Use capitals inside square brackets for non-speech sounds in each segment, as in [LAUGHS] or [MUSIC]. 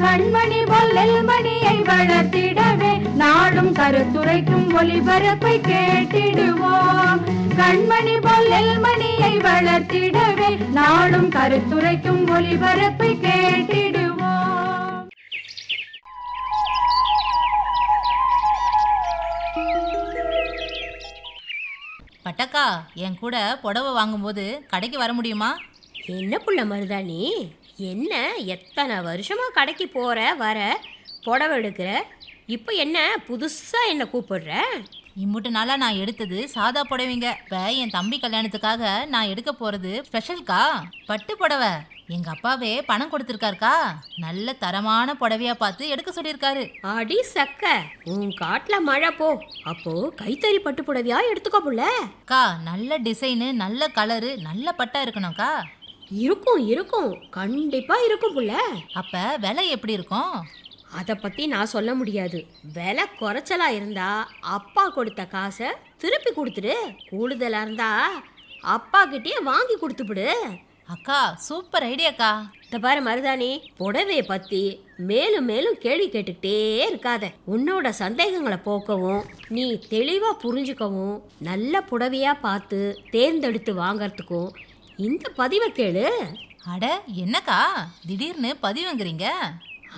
கண்மணி பொல்லல் மணியை வளர்த்திடவே நாடும் கருத்துரைக்கும் ஒளிபரப்பை கேட்டிடுவோம். கண்மணி பொல்லல் மணியை வளர்த்திடவே நாடும் கருத்துரைக்கும் ஒளிபரப்பை கேட்டிடுவோம். பட்டக்கா என் கூட புடவை வாங்கும்போது கடைக்கு வர முடியுமா? என்ன புள்ள மருதாணி? என்ன எத்தனை வருஷமா கடைக்கு போற வர புடவை எடுக்கிற? இப்போ என்ன புதுசா என்ன கூப்பிடுற? இம்புட்டு நாளா நான் எடுத்தது சாதா புடவைங்க. இப்ப என் தம்பி கல்யாணத்துக்காக நான் எடுக்க போறது ஸ்பெஷல்க்கா பட்டு புடவை. எங்க அப்பாவே பணம் கொடுத்துருக்காருக்கா? நல்ல தரமான புடவையா பார்த்து எடுக்க சொல்லியிருக்காரு. அடி சக்க. உன் காட்டுல மழை போ. அப்போ கைத்தறி பட்டு புடவையா எடுத்துக்கோ புள்ள. அக்கா நல்ல டிசைனு நல்ல கலரு நல்ல பட்டா இருக்கணும்க்கா. இருக்கும் இருக்கும். கண்டிப்பா இருக்கும் புள்ள. அப்ப விலை எப்படி இருக்கும்? அதை பத்தி நான் சொல்ல முடியாது. விலை குறைச்சலா இருந்தா அப்பா கொடுத்த காசை திருப்பி கொடுத்துடு. கூடுதலா இருந்தா அப்பா கிட்டே வாங்கி கொடுத்துவிடு அக்கா சூப்பர் ஐடியாக்கா இந்த பாரு மருதாணி புடவைய பத்தி மேலும் மேலும் கேள்வி கேட்டுக்கிட்டே இருக்காத. உன்னோட சந்தேகங்களை போக்கவும் நீ தெளிவா புரிஞ்சுக்கவும் நல்ல புடவையா பார்த்து தேர்ந்தெடுத்து வாங்கறதுக்கும் இந்த பதிவை கேளு. அட என்னக்கா? திடீர்னு பதிவுங்கிறீங்க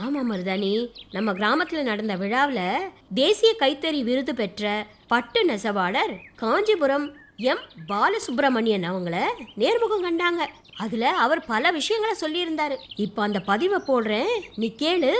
ஆமா மருதாணி. நம்ம கிராமத்துல நடந்த விழாவில் தேசிய கைத்தறி விருது பெற்ற பட்டு நெசவாளர் காஞ்சிபுரம் எம். பாலசுப்ரமணியன் அவங்கள நேர்முகம் கண்டாங்க. அதுல அவர் பல விஷயங்களை சொல்லியிருந்தாரு. இப்போ அந்த பதிவை போடுறேன். நீ கேளு.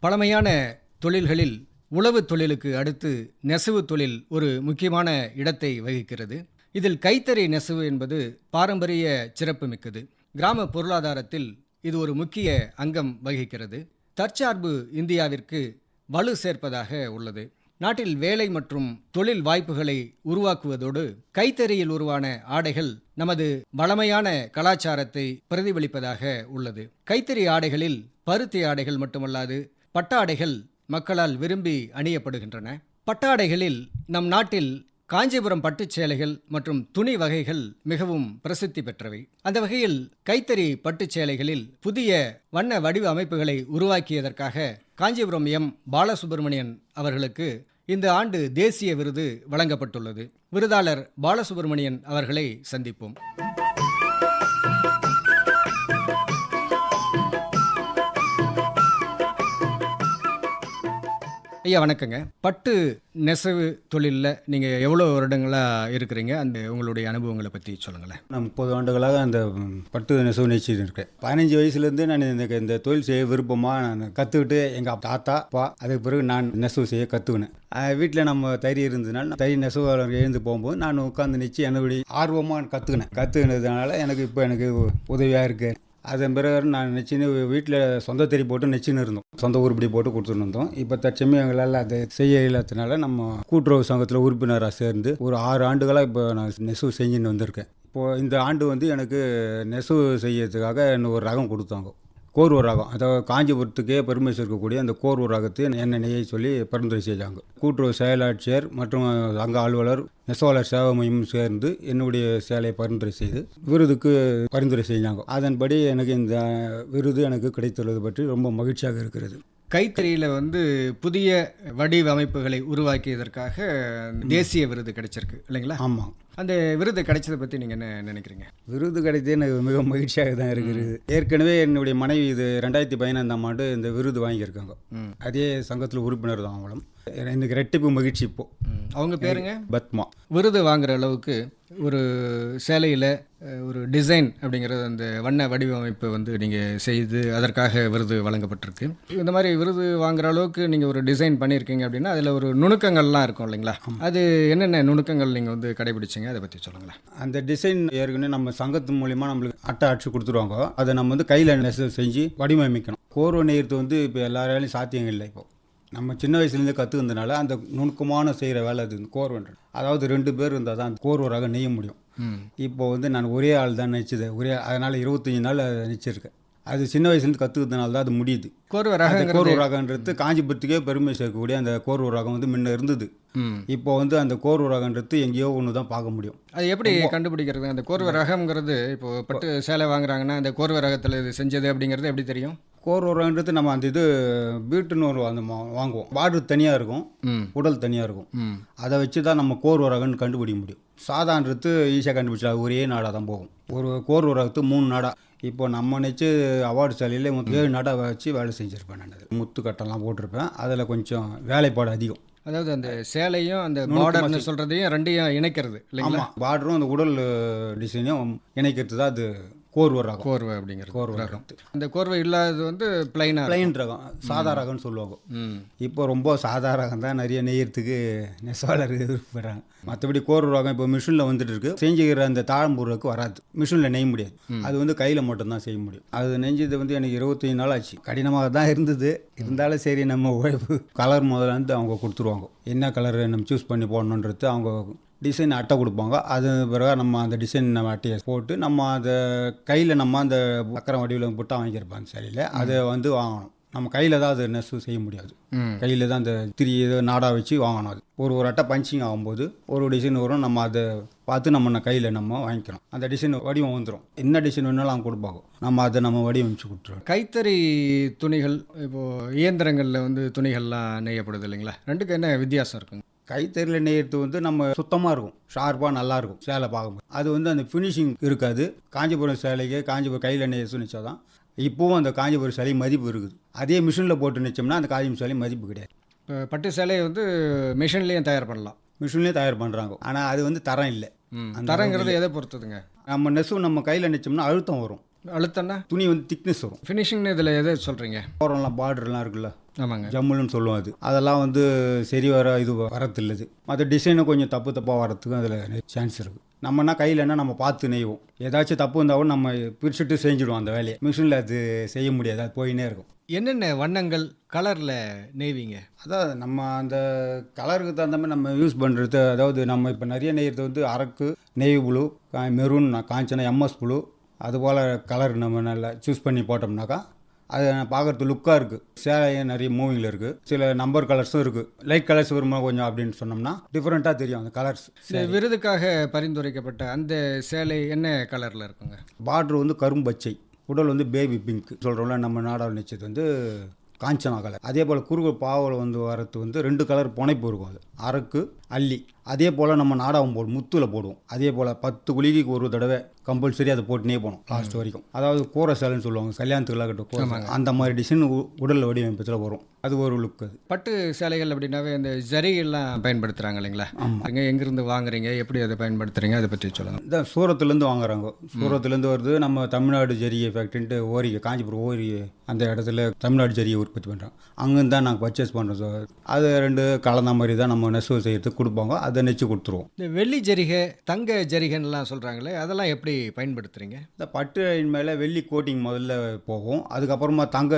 பழமையான தொழில்களில் உழவு தொழிலுக்கு அடுத்து நெசவு தொழில் ஒரு முக்கியமான இடத்தை வகிக்கிறது. இதில் கைத்தறி நெசவு என்பது பாரம்பரிய சிறப்புமிக்கது. கிராம பொருளாதாரத்தில் இது ஒரு முக்கிய அங்கம் வகிக்கிறது. தற்சார்பு இந்தியாவிற்கு வலு சேர்ப்பதாக உள்ளது. நாட்டில் வேலை மற்றும் தொழில் வாய்ப்புகளை உருவாக்குவதோடு கைத்தறியில் உருவான ஆடைகள் நமது வளமையான கலாச்சாரத்தை பிரதிபலிப்பதாக உள்ளது. கைத்தறி ஆடைகளில் பருத்தி ஆடைகள் மட்டுமல்லாது பட்டாடைகள் மக்களால் விரும்பி அணியப்படுகின்றன. பட்டாடைகளில் நம் நாட்டில் காஞ்சிபுரம் பட்டுச் சேலைகள் மற்றும் துணி வகைகள் மிகவும் பிரசித்தி பெற்றவை. அந்த வகையில் கைத்தறி பட்டுச் சேலைகளில் புதிய வண்ண வடிவ அமைப்புகளை உருவாக்கியதற்காக காஞ்சிபுரம் எம். பாலசுப்ரமணியன் அவர்களுக்கு இந்த ஆண்டு தேசிய விருது வழங்கப்பட்டுள்ளது. விருதாளர் பாலசுப்ரமணியன் அவர்களை சந்திப்போம். ஐயா வணக்கங்க. பட்டு நெசவு தொழிலில் நீங்கள் எவ்வளோ வருடங்களாக இருக்கிறீங்க? அந்த உங்களுடைய அனுபவங்களை பற்றி சொல்லுங்களேன். நான் முப்பது ஆண்டுகளாக அந்த பட்டு நெசவு நெய்ச்சிட்டு இருக்கேன். பதினஞ்சு வயசுலேருந்து நான் எனக்கு இந்த தொழில் செய்ய விருப்பமாக நான் கற்றுக்கிட்டு எங்கள் தாத்தா அப்பா அதுக்கு பிறகு நான் நெசவு செய்ய கற்றுக்கினேன் வீட்டில் நம்ம தறி இருந்ததுனால நான் தறி நெசவாளர் எழுந்து போகும்போது நான் உட்காந்து நிச்சு என்னுடைய ஆர்வமாக கற்றுக்கினேன் கற்றுக்கினதுனால எனக்கு இப்போ எனக்கு உதவியாக இருக்குது அதன் பிறகு நான் நெச்சின்னு வீட்டில் சொந்த தெரி போட்டு நெச்சின்னு இருந்தோம். சொந்த உருப்படி போட்டு கொடுத்துட்டு இருந்தோம் இப்போ தற்சமயம் எங்களால் அதை செய்ய இல்லாததுனால நம்ம கூட்டுறவு சங்கத்தில் உறுப்பினராக சேர்ந்து ஒரு ஆறு ஆண்டுகளாக இப்போ நான் நெசவு செஞ்சுன்னு வந்திருக்கேன். இப்போது இந்த ஆண்டு வந்து எனக்கு நெசவு செய்யறதுக்காக இன்னும் ஒரு ரகம் கொடுத்தாங்க. கோர்வ ராகம் அதாவது காஞ்சிபுரத்துக்கே பெருமை சேர்க்கக்கூடிய அந்த கோர்வ ராகத்தை என்ன நெய்ய சொல்லி பரிந்துரை செஞ்சாங்க கூட்டுறவு செயலாட்சியர் மற்றும் அங்க அலுவலர் நெசவாளர் சேவை மையம் சேர்ந்து என்னுடைய சேலையை பரிந்துரை செய்து விருதுக்கு பரிந்துரை செஞ்சாங்க அதன்படி எனக்கு இந்த விருது எனக்கு கிடைத்துள்ளது பற்றி ரொம்ப மகிழ்ச்சியாக இருக்கிறது. கைத்தறியில் வந்து புதிய வடிவமைப்புகளை உருவாக்கியதற்காக தேசிய விருது கிடைச்சிருக்கு இல்லைங்களா? ஆமாம் அந்த விருது கிடைச்சதை பற்றி நீங்கள் என்ன நினைக்கிறீங்க? விருது கிடைத்தது எனக்கு மிக மகிழ்ச்சியாக தான் இருக்கிறது. ஏற்கனவே என்னுடைய மனைவி இது ரெண்டாயிரத்தி பதினைந்தாம் ஆண்டு இந்த விருது வாங்கியிருக்காங்க. அதே சங்கத்தில் உறுப்பினர் தான் அவங்களும். எனக்கு ரெட்டிப்பு மகிழ்ச்சி இப்போ. அவங்க பேருங்க? பத்மா. விருது வாங்குற அளவுக்கு ஒரு சேலையில் ஒரு டிசைன் அப்படிங்கிறது அந்த வண்ண வடிவமைப்பு வந்து நீங்கள் செய்து அதற்காக விருது வழங்கப்பட்டிருக்கு. இந்த மாதிரி விருது வாங்குற அளவுக்கு நீங்கள் ஒரு டிசைன் பண்ணியிருக்கீங்க அப்படின்னா அதில் ஒரு நுணுக்கங்கள்லாம் இருக்கும் இல்லைங்களா? அது என்னென்ன நுணுக்கங்கள் நீங்கள் வந்து கடைபிடிச்சீங்க? அதை பற்றி சொல்லுங்களேன். அந்த டிசைன் ஏற்கனவே நம்ம சங்கத்து மூலிமா நம்மளுக்கு அட்டை அடிச்சு கொடுத்துருவாங்க. அதை நம்ம வந்து கையில் நெசவு செஞ்சு வடிவமைக்கணும். கோர்வை நெய்யறது வந்து இப்போ எல்லாராலையும் சாத்தியம் இல்லை இப்போ. நம்ம சின்ன வயசுலேருந்து கற்றுக்கிறதுனால அந்த நுணுக்கமான செய்கிற வேலை அது கோர்வன்றது. அதாவது ரெண்டு பேர் இருந்தால் தான் அந்த கோர்வ ரகம் நெய்ய முடியும். இப்போ வந்து நான் ஒரே ஆள் தான் நெய்ச்சது. ஒரே அதனால் இருபத்தஞ்சி நாள் நெய்ச்சிருக்கேன். அது சின்ன வயசுலேருந்து கற்றுக்கிறதுனால தான் அது முடியுது. கோர்வை ரகங்கிறது கோர்வ ரகன்றது காஞ்சிபுரத்துக்கே பெருமை சேர்க்கக்கூடிய அந்த கோர்வ ரகம் வந்து முன்ன இருந்தது. இப்போ வந்து அந்த கோர்வ ரகன்றது எங்கேயோ ஒன்று தான் பார்க்க முடியும். அது எப்படி கண்டுபிடிக்கிறது? அந்த கோர்வை ரகம்ங்கிறது இப்போ பட்டு சேலை வாங்குறாங்கன்னா அந்த கோர்வை ரகத்தில் இது செஞ்சது அப்படிங்கிறது எப்படி தெரியும்? கோர்வ ரகன்றது நம்ம அந்த இது பீட்டுன்னு ஒரு அந்த வாங்குவோம். பார்டர் தனியாக இருக்கும் உடல் தனியாக இருக்கும். அதை வச்சு தான் நம்ம கோர்வ ரகம்னு கண்டுபிடிக்க முடியும். சாதான்றது ஈஸியாக கண்டுபிடிச்சா ஒரே நாடாக தான் போகும். ஒரு கோர்வ ரகத்து மூணு நாடா. இப்போ நம்ம நினச்சி அவார்டு சாலையில் ஏழு நாடாக வச்சு வேலை செஞ்சுருப்பேன் நான் அது முத்து கட்டெல்லாம் போட்டிருப்பேன். அதில் கொஞ்சம் வேலைப்பாடு அதிகம். அதாவது அந்த சேலையும் அந்த பார்டர்னு சொல்கிறதையும் ரெண்டையும் இணைக்கிறது இல்லைங்களா? பார்டரும் அந்த உடல் டிசைனையும் இணைக்கிறது தான் அது கோர்வ ரகம். கோர்வை அப்படிங்கிறது. கோர்வ ரகம். அந்த கோர்வை இல்லாதது வந்து பிளைனாக பிளைன் ரகம். சாதா ரகம்னு சொல்லுவாங்க. இப்போ ரொம்ப சாதா ரகம் தான் நிறைய நெய்யறதுக்கு நெசவாளர் விருப்பப்படுறாங்க மற்றபடி கோர் ரகம் இப்போ மிஷினில் வந்துட்டு இருக்கு. செஞ்சுக்கிற அந்த தாழம்பூருக்கு வராது. மிஷினில் நெய்ய முடியாது. அது வந்து கையில் மட்டும்தான் செய்ய முடியும். அது நெஞ்சது வந்து எனக்கு இருபத்தஞ்சி நாள் ஆச்சு. கடினமாக தான் இருந்தது. இருந்தாலும் சரி நம்ம உழைப்பு. கலர் முதல்ல இருந்து அவங்க கொடுத்துருவாங்க. என்ன கலர் நம்ம சூஸ் பண்ணி போடணுன்றது அவங்க டிசைன் அட்டை கொடுப்பாங்க. அது பிறகு நம்ம அந்த டிசைன் நம்ம அட்டையை போட்டு நம்ம அந்த கையில் நம்ம அந்த சக்கரம் வடிவில் புட்டா வாங்கியிருப்போம் அந்த சேலையில். அதை வந்து வாங்கணும். நம்ம கையில் தான் அது நெசவு செய்ய முடியாது. கையில் தான் அந்த திரி இது நாடா வச்சு வாங்கணும் அது. ஒரு ஒரு அட்டை பஞ்சிங் ஆகும்போது ஒரு டிசைன் வரும். நம்ம அதை பார்த்து நம்ம கையில் நம்ம வாங்கிக்கணும் அந்த டிசைன் வடிவம் வந்துடும் என்ன டிசைன் வேணாலும் அவங்க கொடுப்பாங்க. நம்ம அதை நம்ம வடிவமைச்சு கொடுத்துருவோம். கைத்தறி துணிகள் இப்போது இயந்திரங்களில் வந்து துணிகள்லாம் நெய்யப்படுது இல்லைங்களா? ரெண்டுக்கும் என்ன வித்தியாசம் இருக்குங்க? கைத்தறியில் நெய்யறது வந்து நம்ம சுத்தமாக இருக்கும். ஷார்ப்பாக நல்லா இருக்கும் சேலை பார்க்கும்போது. அது வந்து அந்த ஃபினிஷிங் இருக்காது. காஞ்சிபுரம் சேலைக்கு காஞ்சிபுரம் கையில் நெய்ய சுனிச்சா தான் இப்போவும் அந்த காஞ்சிபுரம் சேலை மதிப்பு இருக்குது. அதே மிஷினில் போட்டு நிச்சோம்னா அந்த காஞ்சிபுரம் சேலை மதிப்பு கிடையாது. இப்போ பட்டு சேலையை வந்து மிஷின்லேயும் தயார் பண்ணலாம். மிஷின்லேயே தயார் பண்ணுறாங்க ஆனால் அது வந்து தரம் இல்லை. அந்த தரங்கிறது எதை பொறுத்ததுங்க? நம்ம நெசவு நம்ம கையில் நிச்சோம்னா அழுத்தம் வரும். அழுத்தம்னா துணி வந்து திக்னஸ் வரும். ஃபினிஷிங்னு இதில் எதை சொல்கிறீங்க ஓரம்லாம் பார்டர்லாம் இருக்குல்ல? ஆமாங்க. ஜம்முன்னு சொல்லுவோம் அது. அதெல்லாம் வந்து சரி வர இது வரத்தில்லை மற்ற டிசைனும் கொஞ்சம் தப்பு தப்பாக வரத்துக்கும் அதில் சான்ஸ் இருக்குது நம்மனா கையிலன்னா நம்ம பார்த்து நெய்வோம். ஏதாச்சும் தப்பு இருந்தாலும் நம்ம பிரிச்சுட்டு செஞ்சுடுவோம் அந்த வேலையை. மிஷினில் அது செய்ய முடியாது. அது போயினே இருக்கும். என்னென்ன வண்ணங்கள் கலரில் நெய்வீங்க? அதான் நம்ம அந்த கலருக்கு தகுந்த மாதிரி நம்ம யூஸ் பண்ணுறது அதாவது நம்ம இப்போ நிறைய நெய்யறது வந்து அரக்கு நெய் புழு மெரூன் காஞ்சனா எம்எஸ் புழு அதுபோல் கலர் நம்ம நல்லா சூஸ் பண்ணி போட்டோம்னாக்கா அது பார்க்குறது லுக்காக இருக்குது சேலையும் நிறைய மூவிங்கில் இருக்குது சில நம்பர் கலர்ஸும் இருக்குது லைட் கலர்ஸ் வருமா கொஞ்சம் அப்படின்னு சொன்னோம்னா டிஃப்ரெண்ட்டாக தெரியும் அந்த கலர்ஸ் விருதுக்காக பரிந்துரைக்கப்பட்ட அந்த சேலை என்ன கலரில் இருக்குங்க? பார்டர் வந்து கரும்பச்சை உடல் வந்து பேபி பிங்க் சொல்கிறோம்ல நம்ம நாடாவில் நிச்சயத்து வந்து காஞ்சனா கலர் அதே போல் குறுக்கு பாவல் வந்து வரது வந்து ரெண்டு கலர் புனைப்பு இருக்கும் அது. அரக்கு அல்லி அதே போல் நம்ம நாடாவும் போடுவோம் முத்துல போடுவோம். அதே போல் பத்து குளிகைக்கு ஒரு தடவை கம்பல்சரி அதை போட்டுனே போகணும் லாஸ்ட் வரைக்கும். அதாவது கூரை சேலைன்னு சொல்லுவாங்க கல்யாணத்துக்குலாம் கட்டும். அந்த மாதிரி டிசைன் உடல் வடிவமைப்பத்தில் வரும். அது ஒரு லுக் அது. பட்டு சேலைகள் அப்படின்னாவே இந்த ஜரிகெல்லாம் பயன்படுத்துகிறாங்க இல்லைங்களா? எங்க எங்கேருந்து வாங்குறீங்க எப்படி அதை பயன்படுத்துறீங்க அதை பற்றி சொல்லுங்கள் இந்த சூரத்துலேருந்து வாங்குறாங்க. சூரத்துலேருந்து வருது நம்ம தமிழ்நாடு ஜரிகை ஃபேக்ட்ரின்ட்டு ஓரிகை காஞ்சிபுரம் ஓரிகை அந்த இடத்துல தமிழ்நாடு ஜரிகை உற்பத்தி பண்ணுறோம் அங்கேருந்து தான் நாங்கள் பர்ச்சேஸ் பண்ணுறோம் சார் அது ரெண்டு கலந்த மாதிரி தான் நம்ம நெசவு செய்யறதுக்கு கொடுப்பாங்க அதை நெச்சு கொடுத்துருவோம். இந்த வெள்ளி ஜரிகை தங்க ஜரிகைன்னுலாம் சொல்கிறாங்களே அதெல்லாம் எப்படி பயன்படுத்துகிறீங்க இந்த பட்டு மேலே வெள்ளி கோட்டிங் முதல்ல போகும் அதுக்கப்புறமா தங்க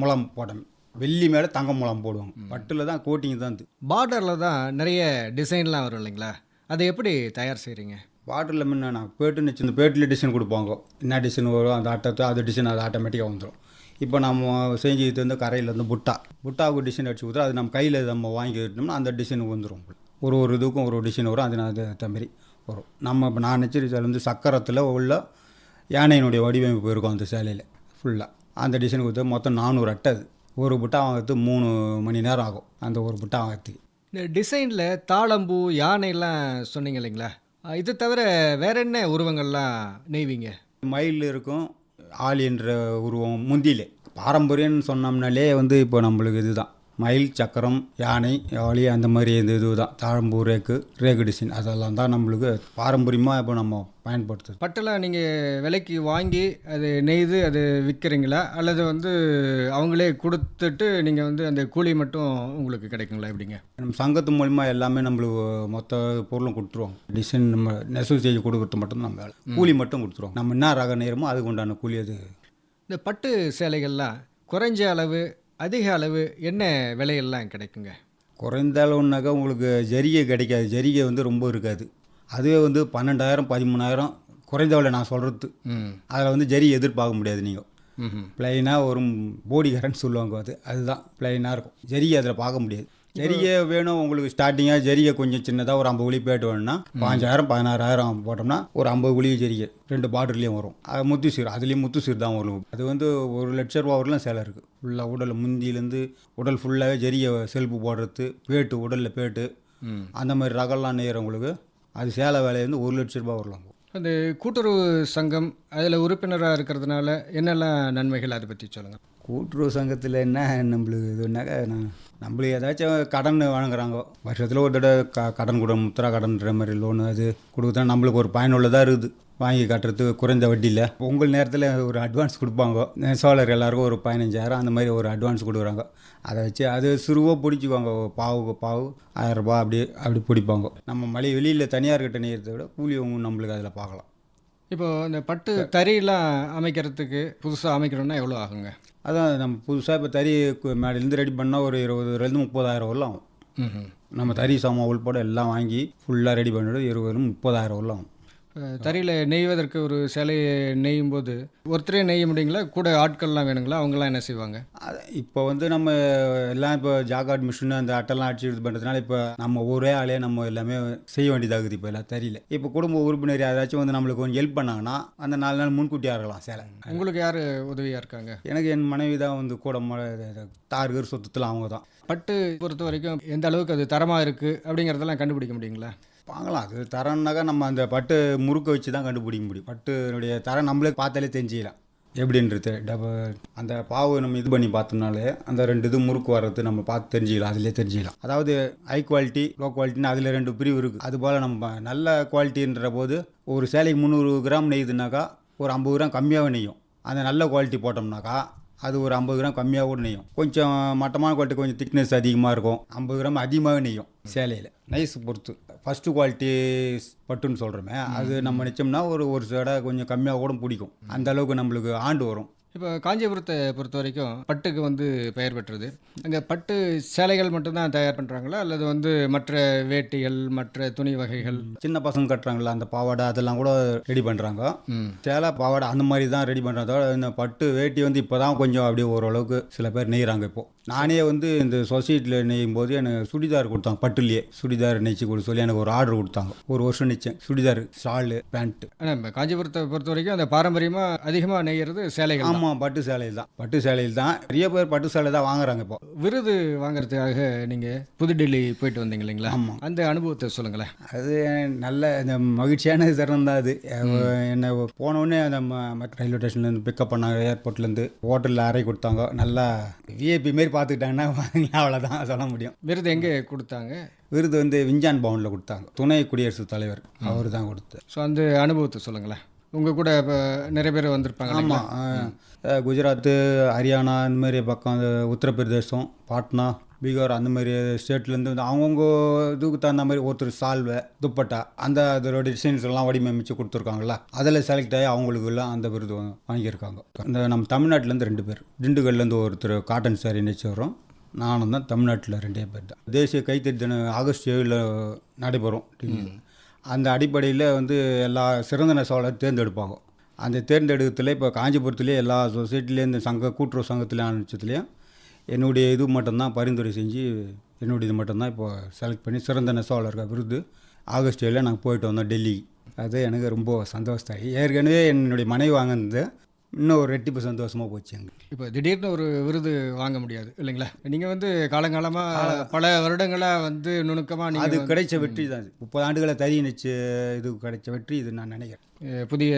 முலாம் போடும் வெள்ளி மேலே தங்க முலாம் போடுவாங்க. பட்டில் தான் கோட்டிங் தான் பார்டரில் தான் நிறைய டிசைன்லாம் வரும் இல்லைங்களா? அதை எப்படி தயார் செய்கிறீங்க பார்டரில் முன்ன பேட்டுன்னு வச்சு இந்த பேட்டில் டிசைன் கொடுப்பாங்க. என்ன டிசைன் வரும் அந்த அட்டத்தை அது டிசைன் அது ஆட்டோமேட்டிக்காக வந்துடும் இப்போ நம்ம செஞ்சுக்கிட்டு வந்து கரையில் வந்து புட்டா. புட்டாவுக்கு டிசைன் அடிச்சு கொடுத்தா அது நம்ம கையில் நம்ம வாங்கிக்கிட்டோம்னா அந்த டிசைன் வந்துடும் ஒரு ஒரு இதுக்கும் ஒரு டிசைன் வரும். அது அது ஏற்ற மாதிரி வரும். நம்ம இப்போ நான் நினச்ச சேலை வந்து சக்கரத்தில் உள்ள யானையினுடைய வடிவமைப்பு இருக்கும் அந்த சேலையில் ஃபுல்லாக அந்த டிசைன் கொடுத்து மொத்தம் நானூறு அட்டை. அது ஒரு புட்டா வாங்கிறது மூணு மணி நேரம் ஆகும் அந்த ஒரு புட்டா வாங்கிறதுக்கு. இந்த டிசைனில் தாளம்பூ யானைலாம் சொன்னீங்க இல்லைங்களா? இது தவிர வேற என்ன உருவங்கள்லாம் நெய்வீங்க? மயில் இருக்கும் ஆள் என்ற உருவம் முந்தியிலே பாரம்பரியம்னு சொன்னோம்னாலே வந்து இப்போ நம்மளுக்கு இதுதான். மயில் சக்கரம் யானை யாழி அந்த மாதிரி இந்த இது தான். தாழம்பூ ரேக்கு ரேக்கு டிசைன். அதெல்லாம் தான் நம்மளுக்கு பாரம்பரியமாக இப்போ நம்ம பயன்படுத்துது பட்டெல்லாம் நீங்கள் விலைக்கு வாங்கி அது நெய்து அது விற்கிறீங்களா அல்லது வந்து அவங்களே கொடுத்துட்டு நீங்கள் வந்து அந்த கூலி மட்டும் உங்களுக்கு கிடைக்குங்களா? எப்படிங்க? நம்ம சங்கத்து மூலிமா எல்லாமே நம்மளுக்கு மொத்த பொருளும் கொடுத்துருவோம். டிசைன் நம்ம நெசவு செய்து கொடுக்குறது மட்டும் நம்ம கூலி மட்டும் கொடுத்துருவோம். நம்ம என்ன ரக நேரமோ அதுக்கு உண்டான கூலி அது. இந்த பட்டு சேலைகள்லாம் குறைஞ்ச அளவு அதிக அளவு என்ன விலையெல்லாம் கிடைக்குங்க? குறைந்த அளவுனாக்கா உங்களுக்கு ஜரிகை கிடைக்காது. ஜரிகை வந்து ரொம்ப இருக்காது. அதுவே வந்து பன்னெண்டாயிரம் பதிமூணாயிரம் குறைந்த விலை நான் சொல்கிறது அதில் வந்து ஜரி எதிர்பார்க்க முடியாது நீங்கள் ப்ளைனாக ஒரு போடி கரண்ட் சொல்லுவாங்க அது. அதுதான் ப்ளைனாக இருக்கும். ஜரிகை அதில் பார்க்க முடியாது. ஜரிகை வேணும் உங்களுக்கு ஸ்டார்டிங்காக ஜரிகை கொஞ்சம் சின்னதாக ஒரு ஐம்பது குழி பேட்டு வேணும்னா பாஞ்சாயிரம் பதினாறாயிரம் போட்டோம்னா ஒரு ஐம்பது குழி ஜரிகை ரெண்டு பார்டர்லேயும் வரும். அது முத்து சீர் அதுலேயும் முத்து சீர் தான் வரும். அது வந்து ஒரு லட்ச ரூபா வரலாம் சேலை இருக்குது ஃபுல்லாக உடல் முந்தியிலேருந்து உடல் ஃபுல்லாகவே ஜரிகை செல்ஃபு போடுறது பேட்டு உடலில் பேட்டு அந்த மாதிரி ரகம்லாம் நெய்கிறவங்களுக்கு அது சேலை வேலை வந்து ஒரு லட்ச ரூபா வரலாம். அந்த கூட்டுறவு சங்கம் அதில் உறுப்பினராக இருக்கிறதுனால என்னெல்லாம் நன்மைகள் அதை பற்றி சொல்லுங்கள் கூட்டுறவு சங்கத்தில் என்ன நம்மளுக்கு இதுனாக்கா நான் நம்மளுக்கு ஏதாச்சும் கடன் வாங்குறாங்கோ. வருஷத்தில் ஒரு தடவை க கடன் கொடு முத்திரா கடன்ற மாதிரி லோனு அது கொடுக்குறதுனா நம்மளுக்கு ஒரு பயனுள்ளதாக இருக்குது. வாங்கி கட்டுறதுக்கு குறைந்த வட்டியில். உங்கள் நேரத்தில் ஒரு அட்வான்ஸ் கொடுப்பாங்க. நெசவாளர் எல்லாருக்கும் ஒரு பதினஞ்சாயிரம் அந்த மாதிரி ஒரு அட்வான்ஸ் கொடுக்குறாங்க. அதை வச்சு அது சிறுவாக பிடிச்சிக்குவாங்க. பாவுக்கு பாவு ஆயிரரூபா அப்படி அப்படி பிடிப்பாங்க. நம்ம மலை வெளியில் தனியார்கிட்ட நேரத்தை விட கூலி நம்மளுக்கு அதில் பார்க்கலாம். இப்போ இந்த பட்டு தறியெல்லாம் அமைக்கிறதுக்கு புதுசாக அமைக்கணும்னா எவ்வளோ ஆகுங்க? அதான் நம்ம புதுசாக இப்போ தறி மேலேருந்து ரெடி பண்ணால் ஒரு இருபதுலேருந்து முப்பதாயிரம் வரலாம் ஆகும். நம்ம தறி சாமான் உள்பட எல்லாம் வாங்கி ஃபுல்லாக ரெடி பண்ணிவிட்டு இருபது முப்பதாயிரம் வரலாம் ஆகும். தறியில் நெய்வதற்கு ஒரு சிலையை நெய்யும் போது ஒருத்தரே நெய்ய முடியுங்களா? கூட ஆட்கள்லாம் வேணுங்களா? அவங்களாம் என்ன செய்வாங்க? இப்போ வந்து நம்ம எல்லாம் இப்போ ஜாகாட் மிஷின் அந்த அட்டெல்லாம் அடிச்சு இது பண்ணுறதுனால இப்போ நம்ம ஒரே ஆளே நம்ம எல்லாமே செய்ய வேண்டியதாகுது இப்போ எல்லாம் தறியில். இப்போ குடும்ப உறுப்பினர் யாராச்சும் வந்து நம்மளுக்கு கொஞ்சம் ஹெல்ப் பண்ணாங்கன்னா அந்த நாலு நாள் முன்கூட்டியாக இருக்கலாம் சேலை. உங்களுக்கு யார் உதவியாக இருக்காங்க? எனக்கு என் மனைவி தான் வந்து கூட தார்கர் சொத்துத்தில் அவங்க தான். பட்டு பொறுத்த வரைக்கும் எந்த அளவுக்கு அது தரமாக இருக்குது அப்படிங்கிறதெல்லாம் கண்டுபிடிக்க முடியுங்களா? வாங்கலாம். அது தரம்னாக்கா நம்ம அந்த பட்டு முறுக்க வச்சு தான் கண்டுபிடிக்க முடியும். பட்டுனுடைய தரம் நம்மளே பார்த்தாலே தெரிஞ்சிக்கலாம். எப்படின்றது? டப அந்த பாவு நம்ம இது பண்ணி பார்த்தோம்னாலே அந்த ரெண்டு இது முறுக்கு வர்றது நம்ம பார்த்து தெரிஞ்சிக்கலாம். அதிலே தெரிஞ்சிக்கலாம். அதாவது ஹை குவாலிட்டி லோ குவாலிட்டின்னு அதில் ரெண்டு பிரிவு இருக்குது அதுபோல் நம்ம நல்ல குவாலிட்டின்ற போது ஒரு சேலைக்கு முந்நூறு கிராம் நெய்யுதுனாக்கா ஒரு ஐம்பது கிராம் கம்மியாகவே நெய்யும். அந்த நல்ல குவாலிட்டி போட்டோம்னாக்கா அது ஒரு ஐம்பது கிராம் கம்மியாக கூட நெய்யும். கொஞ்சம் மட்டமான குவாலிட்டி கொஞ்சம் திக்னஸ் அதிகமாக இருக்கும். ஐம்பது கிராம் அதிகமாகவே நெய்யும் சேலையில். நைஸ் பொறுத்து. ஃபஸ்ட்டு குவாலிட்டி பட்டுன்னு சொல்கிறோமே அது நம்ம நிச்சயம்னா ஒரு ஒரு சடை கொஞ்சம் கம்மியாக கூட பிடிக்கும். அந்த அளவுக்கு நம்மளுக்கு ஆண்டு வரும். இப்போ காஞ்சிபுரத்தை பொறுத்த வரைக்கும் பட்டுக்கு வந்து பெயர் பெற்றது. அங்கே பட்டு சேலைகள் மட்டும்தான் தயார் பண்ணுறாங்களா அல்லது வந்து மற்ற வேட்டிகள் மற்ற துணி வகைகள்? சின்ன பசங்க கட்டுறாங்களா அந்த பாவாடை அதெல்லாம் கூட ரெடி பண்ணுறாங்க சேலை பாவாடை அந்த மாதிரி தான் ரெடி பண்ணுறதோட இந்த பட்டு வேட்டி வந்து இப்போ தான் கொஞ்சம் அப்படியே ஓரளவுக்கு சில பேர் நெய்கிறாங்க இப்போது நானே வந்து இந்த சொசைட்டியில் நெய்யும் போது எனக்கு சுடிதார் கொடுத்தாங்க பட்டுலேயே சுடிதார் நெய்ச்சி கொடுக்க சொல்லி எனக்கு ஒரு ஆர்டர் கொடுத்தாங்க. ஒரு வருஷம் நெய்ச்சேன். சுடிதார் ஷாலு பேண்ட்டு. ஆனால் காஞ்சிபுரத்தை பொறுத்த வரைக்கும் அந்த பாரம்பரியமாக அதிகமாக நெய்யறது சேலைகள் தான். ஆமாம் பட்டு சேலையில் தான் பட்டு சேலையில் தான் நிறைய பேர் பட்டு சேலை தான் வாங்குறாங்க இப்போ. விருது வாங்குறதுக்காக நீங்கள் புதுடெல்லி போயிட்டு வந்தீங்க இல்லைங்களா? ஆமாம். அந்த அனுபவத்தை சொல்லுங்களேன். அது நல்ல இந்த மகிழ்ச்சியான தருணம் தான் அது. என்னை போனோடனே அந்த ரயில்வே ஸ்டேஷன்லேருந்து பிக்கப் பண்ணாங்க. ஏர்போர்ட்லேருந்து ஹோட்டலில் அறை கொடுத்தாங்க. நல்லா விஐபி மாரி பார்த்துக்கிட்டாங்கன்னா [LAUGHS] அவ்வளோதான் சொல்ல முடியும். விருது எங்கே கொடுத்தாங்க? விருது வந்து விஞ்ஞான் பவனில் கொடுத்தாங்க. துணை குடியரசுத் தலைவர் அவர் தான் கொடுத்தார் ஸோ அந்த அனுபவத்தை சொல்லுங்களேன். உங்கள் கூட இப்போ நிறைய பேர் வந்திருப்பாங்க? ஆமாம் குஜராத்து ஹரியானா இந்த மாதிரி பக்கம் அந்த உத்தரப்பிரதேசம் பாட்னா பீகார் அந்த மாதிரி ஸ்டேட்லேருந்து வந்து அவங்கவுங்க இதுக்கு தகுந்த மாதிரி ஒருத்தர் சால்வை துப்பட்டா அந்த அதோட டிசைன்ஸ் எல்லாம் வடிவமைச்சு கொடுத்துருக்காங்கல்ல அதில் செலக்ட் ஆகி அவங்களுக்கு எல்லாம் அந்த விருது வாங்கியிருக்காங்க. இந்த நம்ம தமிழ்நாட்டிலேருந்து ரெண்டு பேர் திண்டுக்கல்லேருந்து ஒருத்தர் காட்டன் சாரி நினச்சி வரோம் நானும் தான் தமிழ்நாட்டில் ரெண்டே பேர் தான். தேசிய கைத்தறி தினம் ஆகஸ்ட் ஏழில் நடைபெறும் அந்த அடிப்படையில் வந்து எல்லா சிறந்த நெசவாளர் தேர்ந்தெடுப்பாங்க. அந்த தேர்ந்தெடுக்கிறதுல இப்போ காஞ்சிபுரத்துலேயே எல்லா சொசைட்டிலேருந்து சங்க கூட்டுறவு சங்கத்தில் ஆரம்பிச்சதுலேயும் என்னுடைய இது மட்டும்தான் பரிந்துரை செஞ்சு என்னுடைய இது மட்டும்தான் இப்போ செலக்ட் பண்ணி சிறந்த நெசவாளர்கள் விருது. ஆகஸ்ட் ஏழில் நாங்கள் போயிட்டு வந்தோம் டெல்லி. அது எனக்கு ரொம்ப சந்தோஷத்தாகி ஏற்கனவே என்னுடைய மனைவி வாங்கினது இன்னும் ஒரு ரெட்டிப்பு சந்தோஷமாக போச்சு எங்களுக்கு இப்போ திடீர்னு ஒரு விருது வாங்க முடியாது இல்லைங்களா? நீங்கள் வந்து காலங்காலமாக பல வருடங்களாக வந்து நுணுக்கமாக அது கிடைச்ச வெற்றி தான். முப்பது ஆண்டுகளை தறி நிச்சு இது கிடைச்ச வெற்றி இது நான் நினைக்கிறேன். புதிய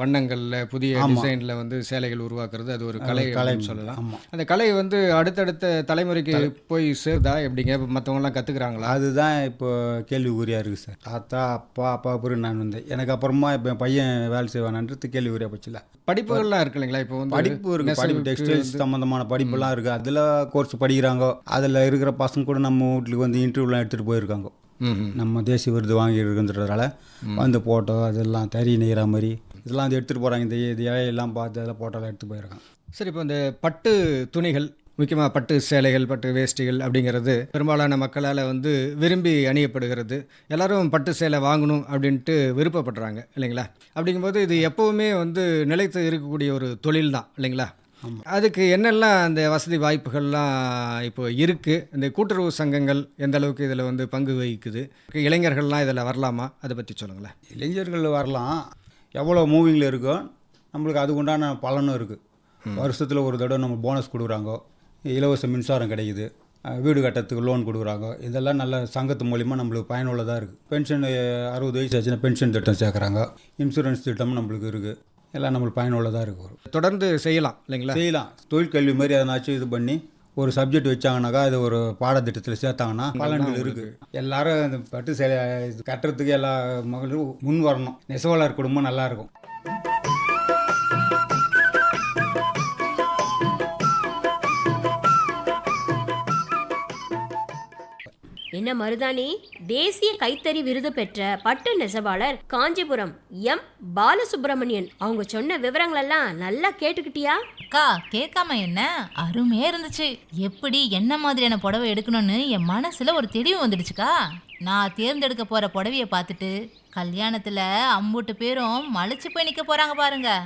வண்ணங்களில் புதிய. டிசைனில் வந்து சேலைகள் உருவாக்குறது அது ஒரு கலை கலை அப்படின்னு சொல்லலாம். அந்த கலை வந்து அடுத்தடுத்த தலைமுறைக்கு போய் சேருதா? எப்படிங்க மற்றவங்களாம் கற்றுக்குறாங்களா அதுதான் இப்போ கேள்விக்குறியாக இருக்குது சார். தாத்தா அப்பா அப்பா அப்புறம் நான் வந்தேன் எனக்கு அப்புறமா இப்போ என் பையன் வேலை செய்வானன்றது கேள்விக்குறியாக போச்சுல படிப்புகள்லாம் இருக்கு இல்லைங்களா? இப்போ வந்து படிப்பு இருக்குது படிப்பு டெக்ஸ்டைல்ஸ் சம்மந்தமான படிப்பெல்லாம் இருக்குது அதில் கோர்ஸ் படிக்கிறாங்க. அதில் இருக்கிற பசங்க கூட நம்ம வீட்டுக்கு வந்து இன்டர்வியூலாம் எடுத்துகிட்டு போயிருக்காங்க. நம்ம தேசிய விருது வாங்கி இருக்குன்றதால வந்து போட்டோ அதெல்லாம் தறி நெய்கிற மாதிரி இதெல்லாம் வந்து எடுத்துகிட்டு போகிறாங்க இந்த இது இலையெல்லாம் பார்த்து அதில் போட்டோலாம் எடுத்து போயிருக்காங்க. சரி இப்போ இந்த பட்டு துணிகள் முக்கியமாக பட்டு சேலைகள் பட்டு வேஷ்டிகள் அப்படிங்கிறது பெரும்பாலான மக்களால் வந்து விரும்பி அணியப்படுகிறது. எல்லாரும் பட்டு சேலை வாங்கணும் அப்படின்ட்டு விருப்பப்படுறாங்க இல்லைங்களா? அப்படிங்கும்போது இது எப்போவுமே வந்து நிலைத்து இருக்கக்கூடிய ஒரு தொழில் தான் இல்லைங்களா? அதுக்கு என்னெல்லாம் அந்த வசதி வாய்ப்புகள்லாம் இப்போ இருக்குது இந்த கூட்டுறவு சங்கங்கள் எந்த அளவுக்கு இதில் வந்து பங்கு வகிக்குது? இளைஞர்கள்லாம் இதில் வரலாமா? அதை பற்றி சொல்லுங்களேன். இளைஞர்கள் வரலாம். எவ்வளோ மூவிங்கில் இருக்கோ நம்மளுக்கு அதுக்கு உண்டான பலனும் இருக்குது வருஷத்தில் ஒரு தடவை நம்ம போனஸ் கொடுக்குறாங்க இலவச மின்சாரம் கிடைக்குது. வீடு கட்டத்துக்கு லோன் கொடுக்குறாங்க இதெல்லாம் நல்ல சங்கத்து மூலிமா நம்மளுக்கு பயனுள்ளதாக இருக்குது பென்ஷன் அறுபது வயசு ஆச்சுன்னா பென்ஷன் திட்டம் சேர்க்குறாங்க இன்சூரன்ஸ் திட்டம் நம்மளுக்கு இருக்குது எல்லாம் நம்மளுக்கு பயனுள்ளதாக இருக்குது தொடர்ந்து செய்யலாம் இல்லைங்களா? செய்யலாம். தொழிற்கல்வி மாதிரி எதனாச்சும் இது பண்ணி ஒரு சப்ஜெக்ட் வச்சாங்கனாக்கா அது ஒரு பாடத்திட்டத்தில் சேர்த்தாங்கன்னா பலன்கள் இருக்குது எல்லாரும் இந்த பட்டு கட்டுறதுக்கு எல்லா மகளும் முன் வரணும். நெசவாளர் குடும்பம் நல்லா என்ன மருதாணி? தேசிய கைத்தறி விருது பெற்ற பட்டு நெசவாளர் காஞ்சிபுரம் எம். பாலசுப்ரமணியன். அவங்க சொன்ன விவரங்களெல்லாம் நல்லா கேட்டுக்கிட்டியா? அக்கா கேட்காம என்ன? அருமையா இருந்துச்சு. எப்படி என்ன மாதிரியான புடவை எடுக்கணும்னு என் மனசுல ஒரு தெளிவு வந்துடுச்சுக்கா. நான் தேர்ந்தெடுக்க போற புடவைய பார்த்துட்டு கல்யாணத்துல அம்புட்டு பேரும் மலைச்சு போய் நிக்க போறாங்க பாருங்க.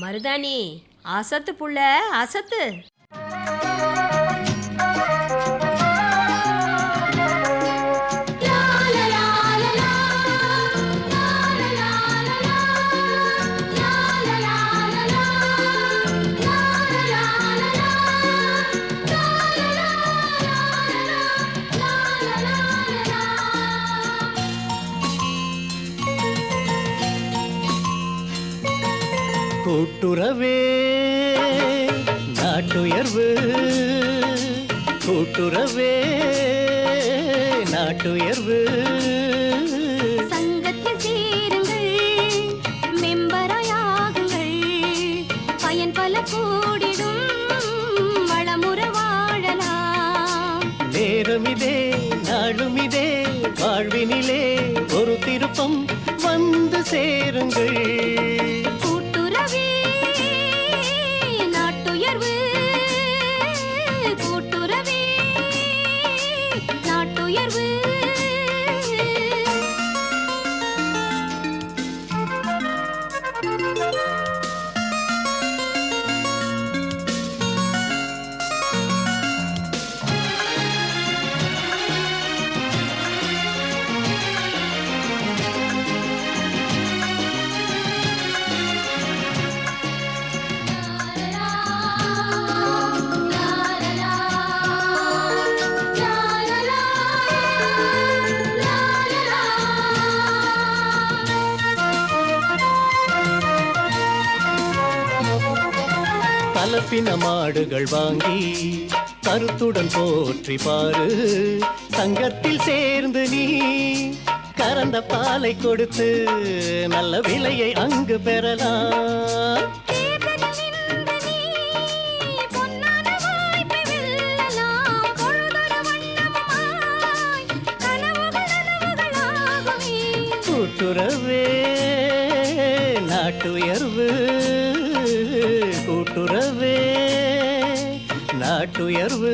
மருதாணி அசத்து புள்ள அசத்து. மாடுகள் வாங்கி கருத்துடன் போற்றி பாரு. சங்கத்தில் சேர்ந்து நீ கறந்த பாலை கொடுத்து நல்ல விலையை அங்கு பெறலாம். தேர்தலில் நாட்டுயர்வு. காட்டுயர்வு.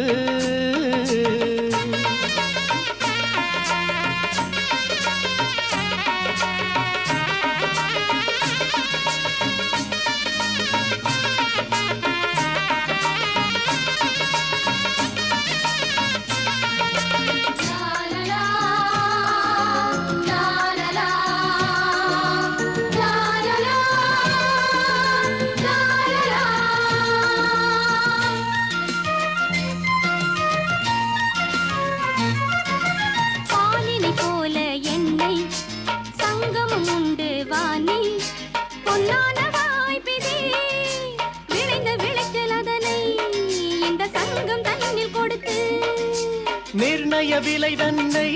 விலை தன்னை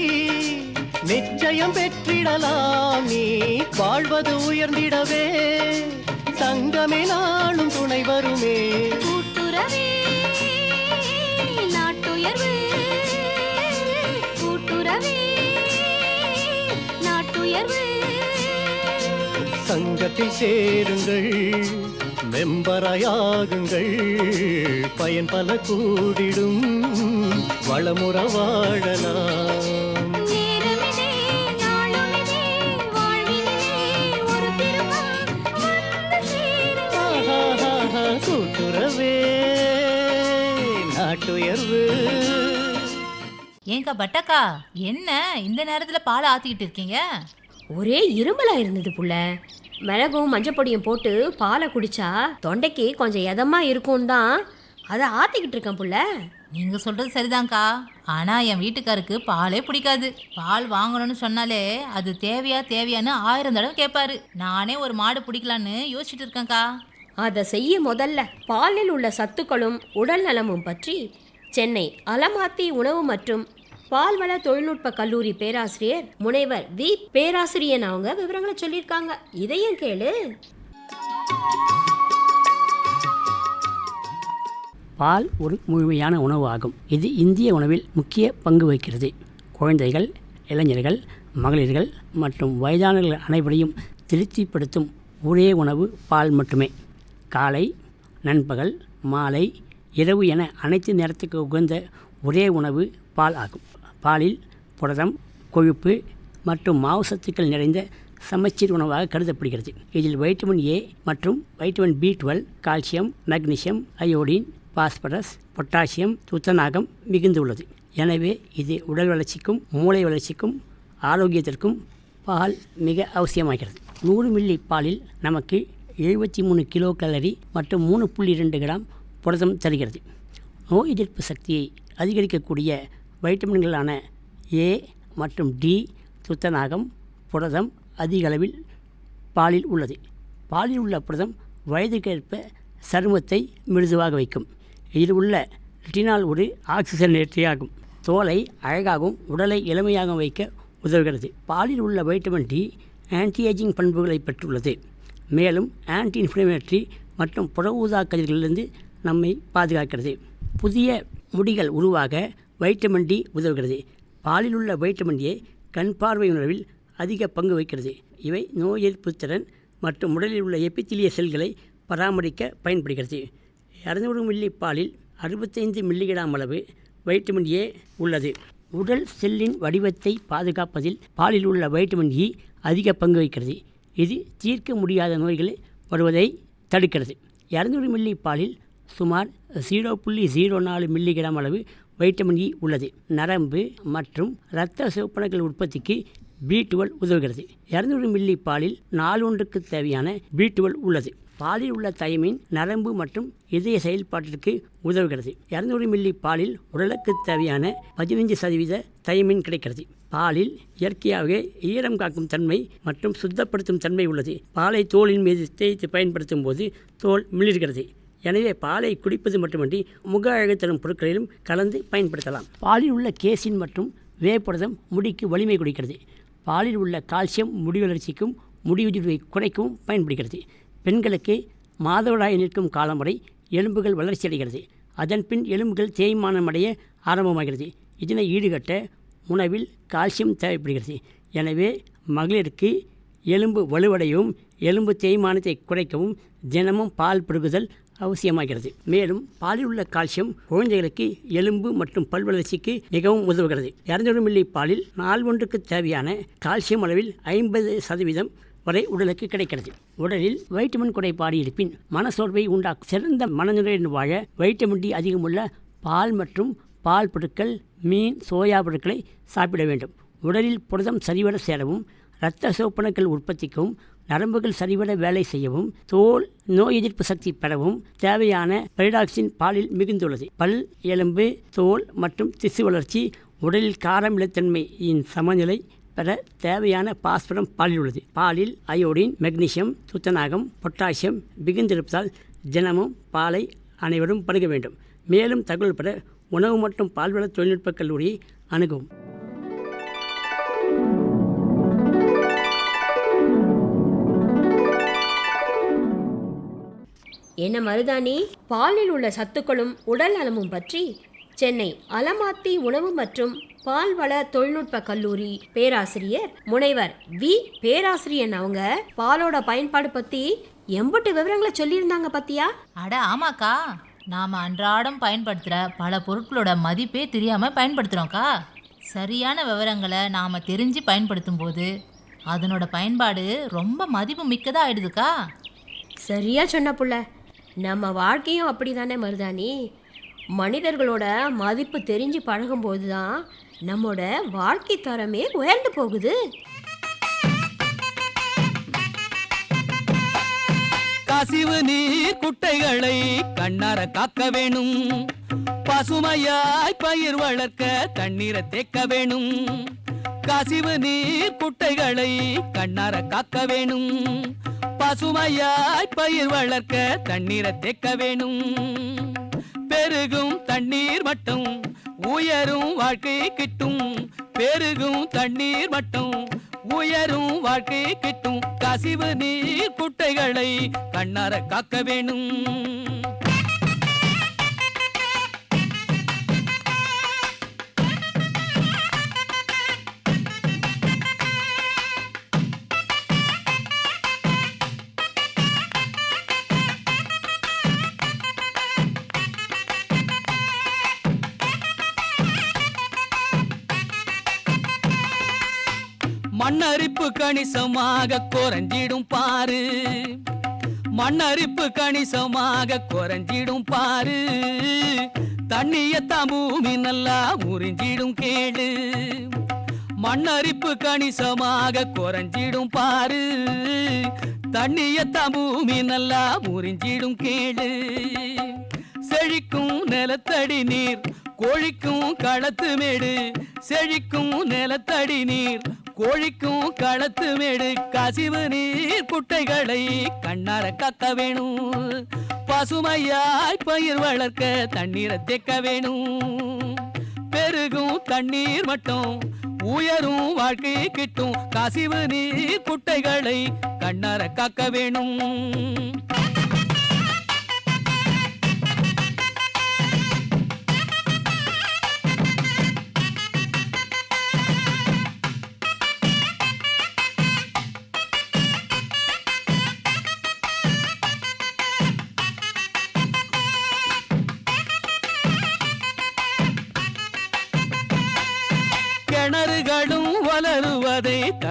நிச்சயம் பெற்றிடலாம். நீ வாழ்வது உயர்ந்திடவே. சங்கமே நாளும் துணை வருமே. கூட்டுறவே நாட்டுயர்வு. கூட்டுறவே நாட்டுயர்வு. சங்கத்தில் சேருங்கள் மெம்பரையாகுங்கள். பயன் பல கூடிடும். வளமுற வாழலாம் கூட்டுறவே நாட்டுயர்வு. ஏங்கா பட்டக்கா என்ன இந்த நேரத்துல பால் ஆத்திக்கிட்டு இருக்கீங்க? ஒரே இருமலா இருந்தது புள்ள. மிளகும் மஞ்சப்பொடியும் போட்டு பாலை குடிச்சா தொண்டைக்கு கொஞ்சம் எதமா இருக்கும் தான் அதை ஆத்திக்கிட்டு இருக்கேன் புள்ள. நீங்க சொல்றது சரிதான்க்கா. ஆனா என் வீட்டுக்காருக்கு பாலே பிடிக்காது. பால் வாங்கணும்னு சொன்னாலே அது தேவையா தேவையான்னு ஆயிரம் தடவை கேட்பாரு நானே ஒரு மாடு பிடிக்கலான்னு யோசிச்சுட்டு இருக்கேன்க்கா. அதை செய்ய முதல்ல பாலில் உள்ள சத்துக்களும் உடல் நலமும் பற்றி சென்னை அலமாத்தி உணவு மற்றும் பால்வள தொழில்நுட்ப கல்லூரி பேராசிரியர் முனைவர் வி. பேராசிரியன் அவங்க விவரங்களை சொல்லியிருக்காங்க. இதையும் கேளு. பால் ஒரு முழுமையான உணவு ஆகும். இது இந்திய உணவில் முக்கிய பங்கு வகிக்கிறது. குழந்தைகள் இளைஞர்கள் மகளிர்கள் மற்றும் வயதானவர்கள் அனைவரையும் திருப்திப்படுத்தும் ஒரே உணவு பால் மட்டுமே. காலை நண்பகல் மாலை இரவு என அனைத்து நேரத்துக்கு உகந்த ஒரே உணவு பால் ஆகும். பாலில் புரதம் கொழுப்பு மற்றும் மாவு சத்துக்கள் நிறைந்த சமச்சீர் உணவாக கருதப்படுகிறது. இதில் வைட்டமின் ஏ மற்றும் vitamin B twelve calcium magnesium iodine phosphorus potassium துத்தநாகம் மிகுந்துள்ளது. எனவே இது உடல் வளர்ச்சிக்கும் மூளை வளர்ச்சிக்கும் ஆரோக்கியத்திற்கும் பால் மிக அவசியமாகிறது. நூறு மில்லி பாலில் நமக்கு எழுபத்தி மூணு கிலோ கலரி மற்றும் மூணு புள்ளி ரெண்டு கிராம் புரதம் தருகிறது. நோய் எதிர்ப்பு சக்தியை அதிகரிக்கக்கூடிய வைட்டமின்களான ஏ மற்றும் டி துத்தநாகம் புரதம் அதிக அளவில் பாலில் உள்ளது. பாலில் உள்ள புரதம் வயதுக்கேற்ப சருமத்தை மிருதுவாக வைக்கும். இதில் உள்ள ரெட்டினால் ஒரு ஆக்சிஜனேற்றியாகும் தோலை அழகாகவும் உடலை இளமையாக வைக்க உதவுகிறது. பாலில் உள்ள வைட்டமின் டி ஆன்டிஏஜிங் பண்புகளை பெற்றுள்ளது. மேலும் ஆன்டி இன்ஃப்ளமேட்டரி மற்றும் புற ஊதா கதிர்களிலிருந்து நம்மை பாதுகாக்கிறது. புதிய முடிகள் உருவாக வைட்டமின் டி உதவுகிறது. பாலில் உள்ள வைட்டமின் ஏ கண் பார்வை உணர்வில் அதிக பங்கு வகிக்கிறது. இவை நோய் எதிர்ப்பு திறன் மற்றும் உடலில் உள்ள எபித்திலிய செல்களை பராமரிக்க பயன்படுகிறது. இரநூறு மில்லி பாலில் அறுபத்தைந்து மில்லிகிராம் அளவு வைட்டமின் ஏ உள்ளது. உடல் செல்லின் வடிவத்தை பாதுகாப்பதில் பாலில் உள்ள வைட்டமின் இ அதிக பங்கு வகிக்கிறது. இது தீர்க்க முடியாத நோய்களை வருவதை தடுக்கிறது. இரநூறு மில்லி பாலில் சுமார் ஜீரோ புள்ளி ஜீரோ நாலு மில்லிகிராம் அளவு வைட்டமின் இ உள்ளது. நரம்பு மற்றும் இரத்த சிவப்பணுக்கள் உற்பத்திக்கு பி டுவெல் உதவுகிறது. இரநூறு மில்லி பாலில் நாளொன்றுக்கு தேவையான பி டுவெல் உள்ளது. பாலில் உள்ள தயமின் நரம்பு மற்றும் இதய செயல்பாட்டிற்கு உதவுகிறது. இரநூறு மில்லி பாலில் உடலுக்கு தேவையான பதினைஞ்சு சதவீத தயமின் கிடைக்கிறது. பாலில் இயற்கையாகவே ஈரம் காக்கும் தன்மை மற்றும் சுத்தப்படுத்தும் தன்மை உள்ளது. பாலை தோலின் மீது தேய்த்து பயன்படுத்தும் போது தோல் மிளிர்கிறது. எனவே பாலை குடிப்பது மட்டுமின்றி முக அழகு தரும் பொருட்களிலும் கலந்து பயன்படுத்தலாம். பாலில் உள்ள கேசின் மற்றும் வேப்புரதம் முடிக்கு வலிமை கொடுக்கிறது. பாலில் உள்ள கால்சியம் முடி வளர்ச்சிக்கும் முடிவுதிர்வை குறைக்கவும் பயன்படுகிறது. பெண்களுக்கு மாதவிடாய் நிற்கும் காலம் வரை எலும்புகள் வளர்ச்சியடைகிறது அதன் பின் எலும்புகள் தேய்மானமடைய ஆரம்பமாகிறது. இதனை ஈடுகட்ட உணவில் கால்சியம் தேவைப்படுகிறது. எனவே மகளிருக்கு எலும்பு வலுவடையவும் எலும்பு தேய்மானத்தை குறைக்கவும் தினமும் பால் பருகுதல் அவசியமாகிறது. மேலும் பாலில் உள்ள கால்சியம் குழந்தைகளுக்கு எலும்பு மற்றும் பல் வளர்ச்சிக்கு மிகவும் உதவுகிறது. இரநூறு மில்லி பாலில் நாள் ஒன்றுக்கு தேவையான கால்சியம் அளவில் ஐம்பது சதவீதம் வரை உடலுக்கு கிடைக்கிறது. உடலில் வைட்டமின் குறைபாடு இருப்பின் மனசோர்வை உண்டாக்கும் சிறந்த மனநிலையுடன் வாழ வைட்டமின் டி அதிகமுள்ள பால் மற்றும் பால் பொருட்கள் மீன் சோயா பொருட்களை சாப்பிட வேண்டும். உடலில் புரதம் சரிவர சேரவும் இரத்த சிவப்பணுக்கள் உற்பத்திக்கும் நரம்புகள் சரிவர வேலை செய்யவும் தோல் நோய் எதிர்ப்பு சக்தி பெறவும் தேவையான பெரிடாக்சின் பாலில் மிகுந்துள்ளது. பல் எலும்பு தோல் மற்றும் திசு வளர்ச்சி உடலில் காரமிலத்தன்மையின் சமநிலை பெற தேவையான பாஸ்பரம் பாலில் உள்ளது. பாலில் அயோடின் மெக்னீசியம் துத்தநாகம் பொட்டாசியம் மிகுந்திருப்பதால் தினமும் பாலை அனைவரும் பருக வேண்டும். மேலும் தகவல் பெற உணவு மற்றும் பால்வள தொழில்நுட்ப கல்லூரியை அணுகும் என்ன மருதாணி? பாலில் உள்ள சத்துக்களும் உடல் நலமும் பற்றி சென்னை அலமாத்தி உணவு மற்றும் பால்வள தொழில்நுட்ப கல்லூரி பேராசிரியர் முனைவர் வி. பேராசிரியன் அவங்க. பாலோட பயன்பாடு பத்தி எம்பட்டு விவரங்களை சொல்லியிருந்தாங்க பத்தியா? அட ஆமாக்கா. நாம அன்றாடம் பயன்படுத்துகிற பல பொருட்களோட மதிப்பே தெரியாம பயன்படுத்துகிறோம்க்கா சரியான விவரங்களை நாம தெரிஞ்சு பயன்படுத்தும் போது அதனோட பயன்பாடு ரொம்ப மதிப்பு மிக்கதா ஆயிடுதுக்கா. சரியா சொன்ன புள்ள. நம்ம வாழ்க்கையும் அப்படிதானே மருதாணி? மனிதர்களோட மதிப்பு தெரிஞ்சு பழகும்போது தான் நம்மோட வாழ்க்கை தரமே உயர்ந்து போகுது. கசிவு நீர் குட்டைகளை கண்ணார காக்க வேணும். பசுமையாய் பயிர் வளர்க்க தண்ணீரை தேக்க வேணும். கசிவு நீர் குட்டைகளை கண்ணார காக்க வேணும். பசுமையாய் பயிர் வளர்க்க தண்ணீரை தேக்க வேணும். பெருகும் தண்ணீர் மட்டும் உயரும் வாழ்க்கை கிட்டும். பெருகும் தண்ணீர் மட்டும் உயரும் வாழ்க்கை கிட்டும். கசிவு நீர் குட்டைகளை கண்ணார காக்க வேணும். கணிசமாக குறைஞ்சிடும் பாரு. மண்ணரிப்பு கணிசமாக குறைஞ்சிடும் பாரு. தண்ணியத்தான் பூமி நல்லா முறிஞ்சிடும் கேளு. மண்ணரிப்பு கணிசமாக குறைஞ்சிடும் பாரு. தண்ணியத்தான் பூமி நல்லா முறிஞ்சிடும் கேளு. செழிக்கும் நிலத்தடி நீர் கோழிக்கும் களத்து மேடு. செழிக்கும் நிலத்தடி நீர் கோழிக்கும் களத்து மேடு கசிவு நீர் குட்டைகளை கண்ணார கக்க வேணும். பசுமையாய் பயிர் வளர்க்க தண்ணீரை தேக்க வேணும். பெருகும் தண்ணீர் மட்டும் உயரும் வாழ்க்கை கிட்டும் கசிவு நீர் குட்டைகளை கண்ணார காக்க வேணும்.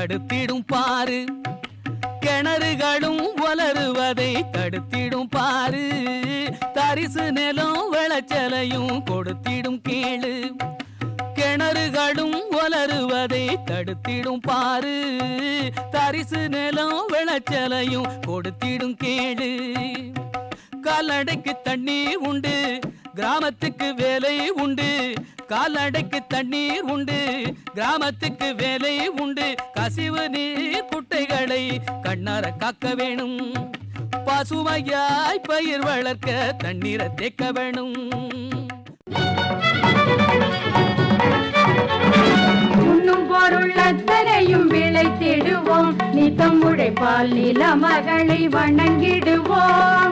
தடுத்திடும் பாரு. கிணறுகளும் வளருவதை தடுத்திடும் பாரு. தரிசு நிலம் விளைச்சலையும் கொடுத்திடும் கேளு. கிணறுகளும் வளருவதை தடுத்திடும் பாரு. தரிசு நிலம் விளைச்சலையும் கொடுத்திடும் கேளு. கால்நடைக்கு தண்ணி உண்டு. கிராமத்துக்கு வேலை உண்டு. கால்நடைக்கு தண்ணீர் உண்டு. கிராமத்துக்கு வேலை உண்டு. கசிவு நீர் குட்டைகளை கண்ணார காக்க வேணும். பசுமையாய் பயிர் வளர்க்க தண்ணீரை தேக்க வேணும். உண்ணும் பொருள் அத்தனையும் விளைத்திடுவோம் நித்தம் உழைப்பால் நில மகளை வணங்கிடுவோம்.